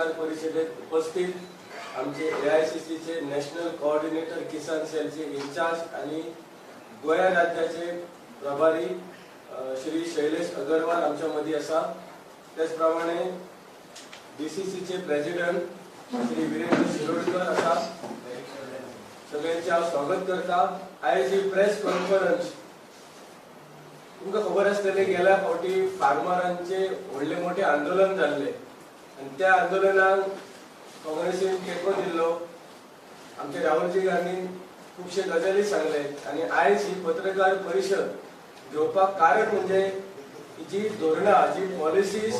पत्रकार परिषदेत उपस्थित आमचे ए आय सी सीचे नॅशनल कोऑर्डिनेटर किसान सेलचे इन्चार्ज आणि गोया राज्याचे प्रभारी श्री शैलेश अगरवाल आमच्या मध्ये असा. त्याचप्रमाणे डी सी सीचे प्रेसिडेंट श्री वीरेंद्र शिरोडकर असा. सगळ्यांचे हांव स्वागत करता. आयज ही प्रेस कॉन्फरन्स तुमकां खबर आसतलें गेल्या फावटी फार्मरांचे व्हडले मोठे आंदोलन जाल्ले आनी त्या आंदोलनाक काँग्रेसीन तेंको दिल्लो आमचे राहुलजी गांधीन खुबशे गजाली सांगले आनी आयज ही पत्रकार परिशद घेवपाक कारण म्हणजे जी धोरणां जी पॉलिसीज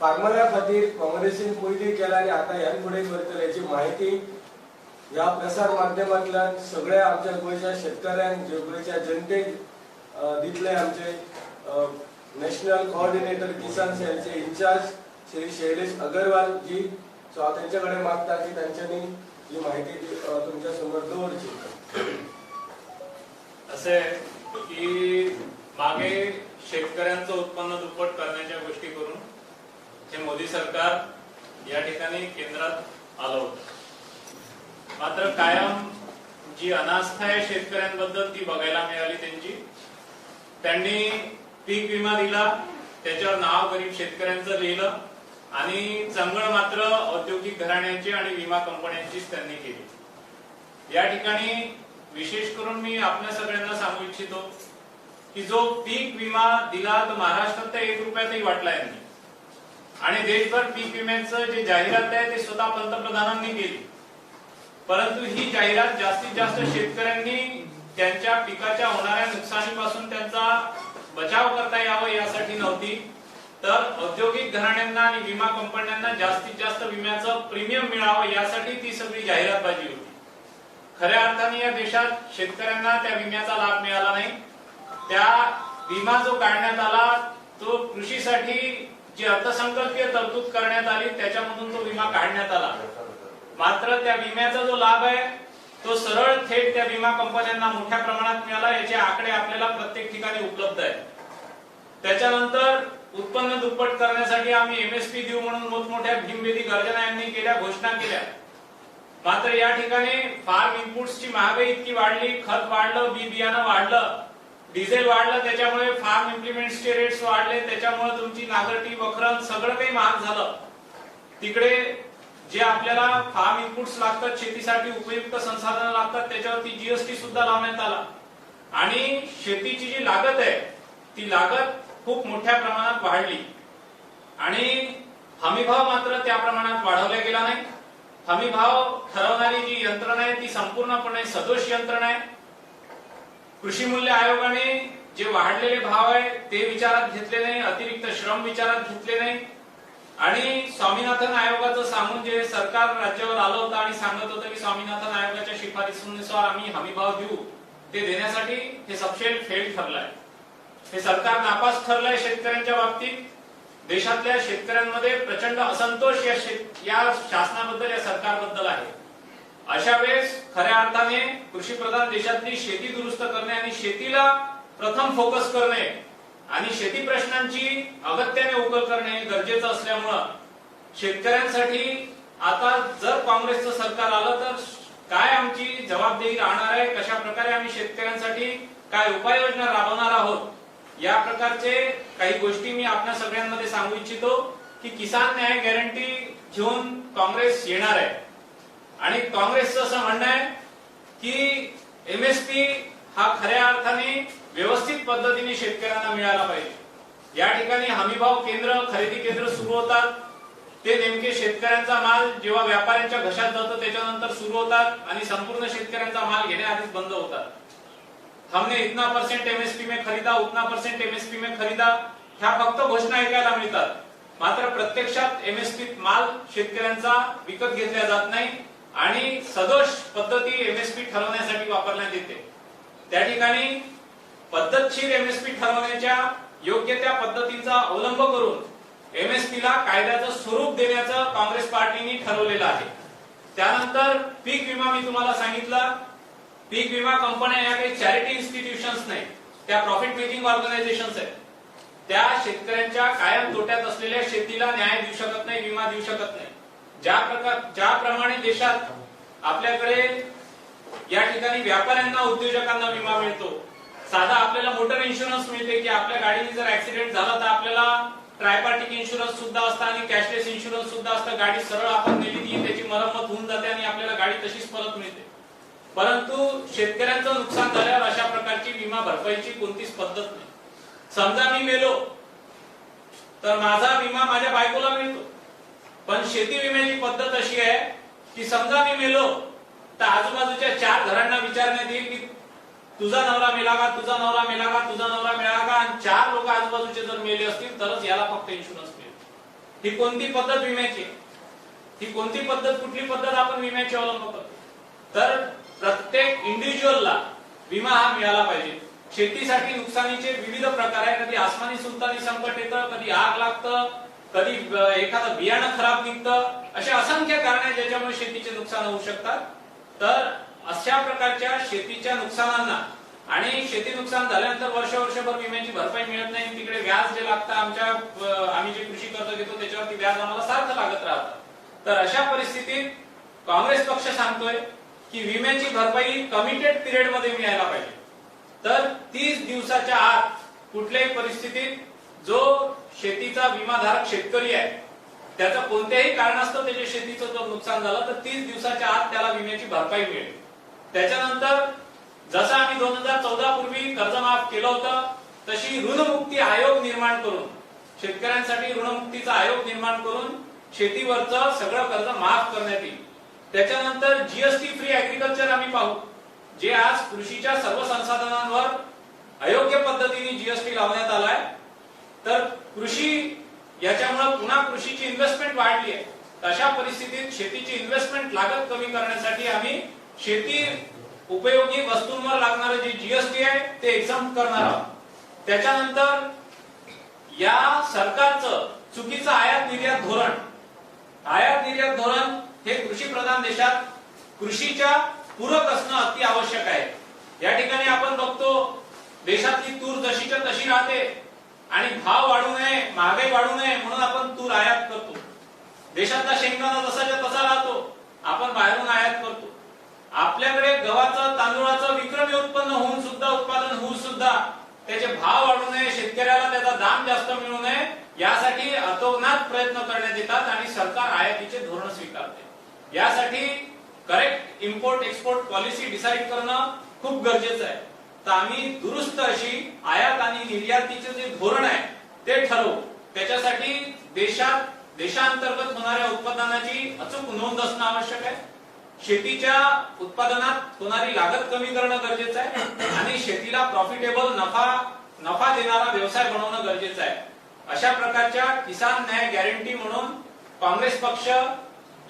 फार्मरा खातीर काँग्रेसीन पयलीं केला आनी आतां ह्या फुडें करतले हाची माहिती ह्या प्रसार माध्यमांतल्यान सगळ्या आमच्या गोंयच्या शेतकऱ्यांक जे गोंयच्या जनतेक दितले आमचे नॅशनल कोऑर्डिनेटर किसान सेलचे इन्चार्ज श्री शैलेश अगरवाल जी सो हांव मागता की त्यांच्यानी ही माहिती तुमच्यासमोर दवरची असे की मागे शेतकऱ्यांचं उत्पन्न दुप्पट करण्याच्या गोष्टी करून हे मोदी सरकार या ठिकाणी केंद्रात आलं होतं. मात्र कायम जी अनास्था आहे शेतकऱ्यांबद्दल ती बघायला मिळाली त्यांची. त्यांनी पीक विमा दिला त्याच्यावर नाव गरीब शेतकऱ्यांचं लिहिलं. आणि चंगळ मात्र औद्योगिक घराण्यांची आणि विमा कंपन्यांचीच त्यांनी केली. या ठिकाणी विशेष करून मी आपल्या सगळ्यांना सांगू इच्छितो की जो पीक विमा दिला तो महाराष्ट्रात तर एक रुपयातही वाटला यांनी आणि देशभर पीक विम्याचं जे जाहिरात आहे ते स्वतः पंतप्रधानांनी केली. परंतु ही जाहिरात जास्तीत जास्त शेतकऱ्यांनी त्यांच्या पिकाच्या होणाऱ्या नुकसानीपासून त्यांचा बचाव करता यावा यासाठी नव्हती. तर औद्योगिक घराण्यांना आणि विमा कंपन्यांना जास्तीत जास्त विम्याचं प्रीमियम मिळावं यासाठी ती सगळी जाहिरातबाजी होती. खऱ्या अर्थाने या देशात शेतकऱ्यांना त्या विम्याचा लाभ मिळाला नाही. त्या विमा जो काढण्यात आला तो कृषीसाठी जी अर्थसंकल्पीय तरतूद करण्यात आली त्याच्यामधून तो विमा काढण्यात आला. मात्र त्या विम्याचा जो लाभ आहे तो सरळ थेट त्या विमा कंपन्यांना मोठ्या प्रमाणात मिळाला. याचे आकडे आपल्याला प्रत्येक ठिकाणी उपलब्ध आहेत. त्याच्यानंतर उत्पन्न दुप्पट करण्यासाठी आम्ही एमएसपी देऊ म्हणून मोठमोठ्या भीमबेदी गर्जना यांनी केल्या घोषणा केल्या. मात्र या ठिकाणी फार्म इनपुट्सची महागाई इतकी वाढली खत वाढलं बी बियाणं वाढलं डिझेल वाढलं त्याच्यामुळे फार्म इम्प्लिमेंट्सचे रेट्स वाढले त्याच्यामुळे तुमची नागरटी वखरण सगळं काही महाग झालं. तिकडे जे आपल्याला फार्म इनपुट्स लागतात शेतीसाठी उपयुक्त संसाधनं लागतात त्याच्यावरती जीएसटी सुद्धा लावण्यात आला. आणि शेतीची जी लागत आहे ती लागत खूप मोठ्या प्रमाणात वाढली. आणि हमीभाव मात्र त्या प्रमाणात वाढवला गेला नाही. हमीभाव ठरवणारी जी यंत्रणा आहे ती संपूर्णपणे सदोष यंत्रणा आहे. कृषी मूल्य आयोगाने जे वाढलेले भाव आहे ते विचारात घेतले नाही अतिरिक्त श्रम विचारात घेतले नाही. आणि स्वामीनाथन आयोगाचं सांगून जे सरकार राज्यावर आलं होतं आणि सांगत होतं की स्वामीनाथन आयोगाच्या शिफारसीनुसार आम्ही हमीभाव देऊ ते देण्यासाठी हे सबशेल फेल ठरलंय हे सरकार नापास ठरलंय शेतकऱ्यांच्या बाबतीत. देशातल्या शेतकऱ्यांमध्ये प्रचंड असंतोष या या शासनाबद्दल या सरकारबद्दल आहे. अशा वेळेस खऱ्या अर्थाने कृषी प्रधान देशातली शेती दुरुस्त करणे आणि शेतीला प्रथम फोकस करणे आणि शेती प्रश्नांची अगत्याने उकल करणे गरजेचं असल्यामुळं शेतकऱ्यांसाठी आता जर काँग्रेसचं सरकार आलं तर काय आमची जबाबदारी राहणार आहे? कशा प्रकारे आम्ही शेतकऱ्यांसाठी काय उपाययोजना राबवणार आहोत? या प्रकारचे काही गोष्टी मी आपल्या सगळ्यांमध्ये सांगू इच्छितो की किसान न्याय गॅरंटी घेऊन काँग्रेस येणार आहे. आणि काँग्रेसचं असं म्हणणं आहे की एमएसपी हा खऱ्या अर्थाने व्यवस्थित पद्धतीने शेतकऱ्यांना मिळाला पाहिजे. या ठिकाणी हमीभाव केंद्र खरेदी केंद्र सुरू होतात. ते नेमके शेतकऱ्यांचा माल जेव्हा व्यापाऱ्यांच्या घशात जातो त्याच्यानंतर सुरू होतात आणि संपूर्ण शेतकऱ्यांचा माल घेण्याआधीच बंद होतात. हमने इतना परसेंट एमएसपी में खरीदा उतना परसेंट एमएसपी में खरीदा ह्या फक्त घोषणा ऐकायला मिळतात. मात्र प्रत्यक्षात एमएसपी माल शेतकऱ्यांचा विकत घेतला जात नाही आणि सदोष पद्धती एमएसपी ठरवण्यासाठी वापरण्यात येते. त्या ठिकाणी पद्धतशीर एमएसपी ठरवण्याच्या योग्य त्या पद्धतींचा अवलंब करून एमएसपी ला कायद्याचं स्वरूप देण्याचं काँग्रेस पार्टीने ठरवलेलं आहे. त्यानंतर पीक विमा मी तुम्हाला सांगितलं. पीक विमा कंपन्या या काही चॅरिटी इन्स्टिट्यूशन्स नाही. त्या प्रॉफिट मेकिंग ऑर्गनायझेशन्स आहेत. त्या शेतकऱ्यांच्या कायम तोट्यात असलेल्या शेतीला न्याय देऊ शकत नाही विमा देऊ शकत नाही. ज्या प्रकार ज्याप्रमाणे देशात आपल्याकडे या ठिकाणी व्यापाऱ्यांना उद्योजकांना विमा मिळतो साधा आपल्याला मोटर इन्शुरन्स मिळते की आपल्या गाडीने जर ऍक्सिडेंट झाला तर आपल्याला ट्रायपार्टिक इन्शुरन्स सुद्धा असतं आणि कॅशलेस इन्शुरन्स सुद्धा असतं. गाडी सरळ आपण नेली ती त्याची मरम्मत होऊन जाते आणि आपल्याला गाडी तशीच परत मिळते. परंतु शेतकऱ्यांचं नुकसान झाल्यावर अशा प्रकारची विमा भरपाईची कोणतीच पद्धत नाही. समजा मी मेलो तर माझा विमा माझ्या बायकोला मिळतो. पण शेती विम्याची पद्धत अशी आहे की समजा मी मेलो तर आजूबाजूच्या चार घरांना विचारण्यात येईल की तुझा नवरा मेला का तुझा नवरा मेला का तुझा नवरा मिळाला का आणि चार लोक आजूबाजूचे जर मेले असतील तरच याला फक्त इन्शुरन्स मिळेल. ही कोणती पद्धत विम्याची आहे? ही कोणती पद्धत कुठली पद्धत आपण विम्याची अवलंब करतो? तर प्रत्येक इंडिव्हिज्युअलला विमा हा मिळाला पाहिजे. शेतीसाठी नुकसानीचे विविध प्रकार आहे कधी आसमानी सुलतानी संकट येतं कधी आग लागतं कधी एखादं बियाणं खराब निघतं. असे असंख्य कारण आहे ज्याच्यामुळे शेतीचे नुकसान होऊ शकतात. तर अशा प्रकारच्या शेतीच्या नुकसानांना आणि शेती नुकसान झाल्यानंतर वर्ष वर्षभर विम्याची भरपाई मिळत नाही. तिकडे व्याज जे लागतं आमच्या आम्ही जे कृषी कर्ज घेतो त्याच्यावरती व्याज आम्हाला सारखं लागत राहतं. तर अशा परिस्थितीत काँग्रेस पक्ष सांगतोय की विम्याची भरपाई कमिटेड पिरियडमध्ये मिळायला पाहिजे. तर तीस दिवसाच्या आत कुठल्याही परिस्थितीत जो शेतीचा विमाधारक शेतकरी आहे त्याचं कोणत्याही कारणास्तव त्याच्या शेतीचं जर नुकसान झालं तर तीस दिवसाच्या आत त्याला विम्याची भरपाई मिळेल. त्याच्यानंतर जसं आम्ही दोन हजार चौदा पूर्वी कर्जमाफ केलं होतं तशी ऋणमुक्ती आयोग निर्माण करून शेतकऱ्यांसाठी ऋणमुक्तीचा आयोग निर्माण करून शेतीवरचं सगळं कर्ज माफ करण्यात येईल. त्याच्यानंतर जीएसटी फ्री अॅग्रिकल्चर आम्ही पाहू जे आज कृषीच्या सर्व संसाधनांवर अयोग्य पद्धतीने जीएसटी लावण्यात आलाय. तर कृषी याच्यामुळे पुन्हा कृषीची इन्व्हेस्टमेंट वाढली आहे अशा परिस्थितीत शेतीची इन्व्हेस्टमेंट लागत कमी करण्यासाठी आम्ही शेती उपयोगी वस्तूंवर लागणारं जे जीएसटी आहे ते एक्झाम करणार आहोत. त्याच्यानंतर या सरकारचं चुकीचं आयात निर्यात धोरण आयात निर्यात धोरण प्रधान देशात कृषीच्या पूरक असणं अति आवश्यक आहे. या ठिकाणी आपण बघतो देशातली तूर जशीच्या तशी राहते आणि भाव वाढू नये महागाई वाढू नये म्हणून आपण तूर आयात करतो. देशातला शेंगदाणा जसाच्या तसा राहतो आपण बाहेरून आयात करतो. आपल्याकडे गव्हाचं तांदूळाचं विक्रमी उत्पन्न होऊन सुद्धा उत्पादन होऊन सुद्धा त्याचे भाव वाढू नये शेतकऱ्याला त्याचा दाम जास्त मिळू नये यासाठी अतोनात प्रयत्न करण्यात येतात आणि सरकार आयातीचे धोरण स्वीकारते. यासाठी correct import export policy decide करणं खूप गरजेचं आहे. तर आम्ही दुरुस्त अशी आयात आणि निर्यातीचे जे धोरण आहे ते ठरवू. त्याच्यासाठी देशात देशांतर्गत होणाऱ्या उत्पादनाची अचूक नोंद असणं आवश्यक आहे. शेतीच्या उत्पादनात होणारी लागत कमी करणं गरजेचं आहे आणि शेतीला प्रॉफिटेबल नफा नफा देणारा व्यवसाय बनवणं गरजेचं आहे. अशा प्रकारच्या किसान न्याय गॅरंटी म्हणून काँग्रेस पक्ष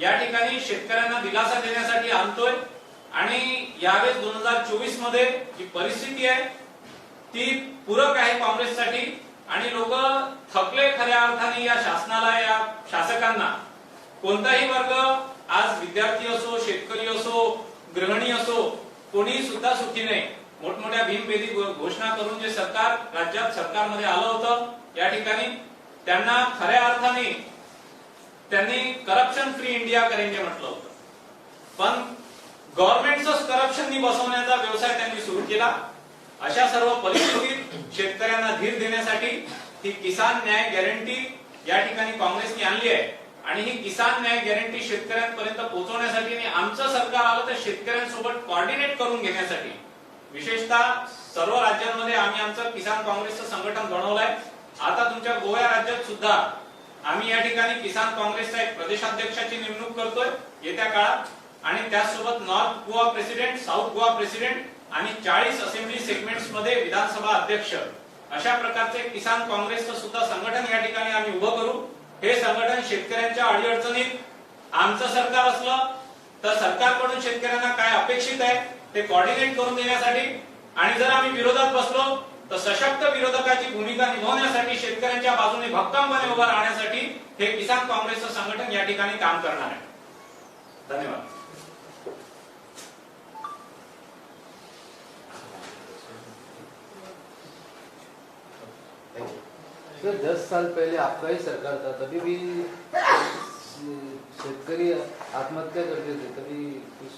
या ठिकाणी शेतकऱ्यांना दिलासा देण्यासाठी आणतोय. आणि यावेळेस दोन हजार चोवीसमध्ये जी परिस्थिती आहे ती पूरक आहे काँग्रेससाठी. आणि लोक थकले खऱ्या अर्थाने या शासनाला या शासकांना. कोणताही वर्ग आज विद्यार्थी असो शेतकरी असो गृहिणी असो कोणी सुद्धा सुखी नाही. मोठमोठ्या भीमभेदी घोषणा करून जे सरकार राज्यात सरकारमध्ये आलं होतं या ठिकाणी त्यांना खऱ्या अर्थाने त्यांनी करप्शन फ्री इंडिया करेंगे म्हटलं होतं. पण गव्हर्नमेंटच करप्शननी बसवण्याचा व्यवसाय त्यांनी सुरू केला. अशा सर्व परिस्थितीत शेतकऱ्यांना धीर देण्यासाठी ही किसान न्याय गॅरंटी या ठिकाणी काँग्रेसने आणली आहे. आणि ही किसान न्याय गॅरंटी शेतकऱ्यांपर्यंत पोहोचवण्यासाठी आणि आमचं सरकार आलं तर शेतकऱ्यांसोबत कॉर्डिनेट करून घेण्यासाठी. विशेषतः सर्व राज्यांमध्ये आम्ही आमचं किसान काँग्रेसचं संघटन बनवलंय. आता तुमच्या गोव्या राज्यात सुद्धा आम्ही या ठिकाणी किसान काँग्रेसचा एक प्रदेशाध्यक्षाची नेमणूक करतोय येत्या काळात. आणि त्याचसोबत north Goa president south Goa president आणि चाळीस असेंब्ली सेगमेंट्समध्ये विधानसभा अध्यक्ष. अशा प्रकारचे किसान काँग्रेसचं सुद्धा संघटन या ठिकाणी आम्ही उभं करू. हे संघटन शेतकऱ्यांच्या अडीअडचणीत आमचं सरकार असलं तर सरकारकडून शेतकऱ्यांना काय अपेक्षित आहे ते कॉर्डिनेट करून देण्यासाठी. आणि जर आम्ही विरोधात बसलो तर सशक्त विरोधकाची भूमिका निभावण्यासाठी शेतकऱ्यांच्या बाजूने भक्कमपणे उभा राहण्यासाठी हे किसान काँग्रेसचं संघटन या ठिकाणी काम करणार आहे. धन्यवाद. सर दस साल पहले आपका ही सरकार था तभी भी शेतकरी आत्महत्या करते थे तभी कुछ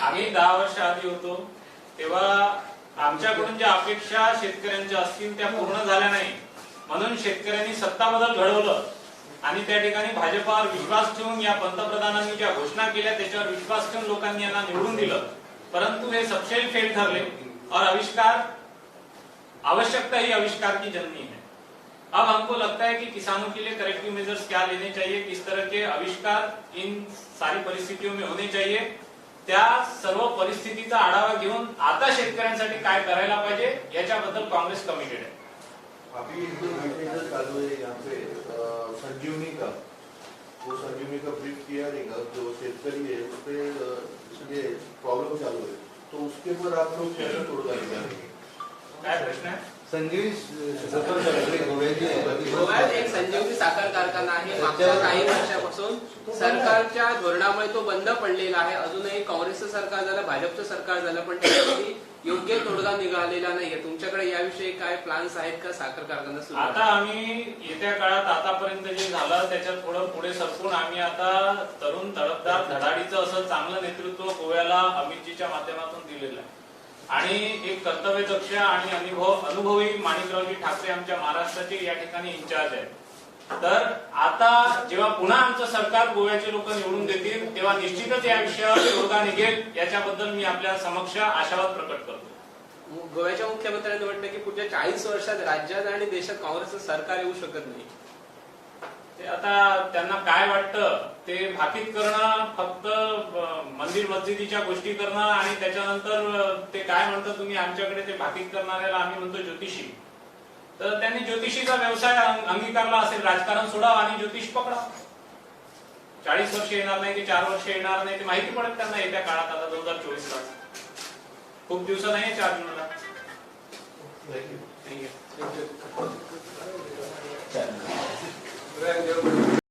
आम्ही दहा वर्ष आधी होतो. तेव्हा आमच्याकडून ज्या अपेक्षा शेतकऱ्यांच्या असतील त्या पूर्ण झाल्या नाही. म्हणून शेतकऱ्यांनी सत्ता बदल घडवलं आणि त्या ठिकाणी भाजपावर विश्वास ठेवून या पंतप्रधानांनी ज्या घोषणा केल्या त्याच्यावर विश्वास ठेवून लोकांनी यांना निवडून दिलं. परंतु हे सबसेल फेल ठरले. और आविष्कार आवश्यकता ही आविष्कार की जननी है अब हमको लगता है कि किसानों के लिए करेक्टिव मेजर्स क्या लेने चाहिए? किस तरह के आविष्कार इन सारी परिस्थितियों में होने चाहिए? त्या सर्व परिस्थितीचा आढावा घेऊन आता शेतकऱ्यांसाठी काय करायला पाहिजे याच्याबद्दल काँग्रेस कमिटेड आहे. अभी जो जो है पे संजीवनी का वो संजीवनी का ब्रीफ किया रहेगा जो शेतकरी है उस पे अ, इसलिए प्रॉब्लम चालू है तो उसके ऊपर आप लोग कैसे तोड़गा काय प्रश्न आहे? गोव्यात एक संजीवनी साखर कारखाना आहे. मागच्या काही वर्षापासून सरकारच्या धोरणामुळे तो बंद पडलेला आहे. अजूनही काँग्रेसचं सरकार झालं भाजपचं सरकार झालं पण त्याच्यामध्ये योग्य तोडगा निघालेला नाहीये. तुमच्याकडे याविषयी काय प्लॅन्स आहेत का साखर कारखाना सुरू आता आम्ही येत्या काळात आतापर्यंत जे झालं त्याच्यात थोडं पुढे सरकून आम्ही आता तरुण तडफदार धडाडीचं असं चांगलं नेतृत्व गोव्याला अमितजीच्या माध्यमातून दिलेलं आहे. आणि एक कर्तव्यदक्ष आणि अनुभव अनुभवी माणिकरावजी ठाकरे आमच्या महाराष्ट्राचे या ठिकाणी इन्चार्ज आहेत. तर आता जेव्हा पुन्हा आमचं सरकार गोव्याचे लोक निवडून देतील तेव्हा निश्चितच या विषयावर तोडगा निघेल याच्याबद्दल मी आपल्या समक्ष आशावाद प्रकट करतो. गोव्याच्या मुख्यमंत्र्यांनी म्हटलं की पुढच्या चाळीस वर्षात राज्यात आणि देशात काँग्रेसचं सरकार येऊ शकत नाही. आता त्यांना काय वाटतं? ते भाकीत करणं फक्त मंदिर मस्जिदीच्या गोष्टी करणं आणि त्याच्यानंतर ते काय म्हणतात तुम्ही आमच्याकडे ते भाकीत करणाऱ्याला आम्ही म्हणतो ज्योतिषी. तर त्यांनी ज्योतिषीचा व्यवसाय अंग- अंगीकारला असेल राजकारण सोडावं आणि ज्योतिष पकडा. चाळीस वर्ष येणार नाही की चार वर्ष येणार नाही ते माहिती पडत त्यांना येत्या काळात आता दोन हजार चोवीस ला. खूप दिवस नाही चार जूनला thank you Thank you. Gracias.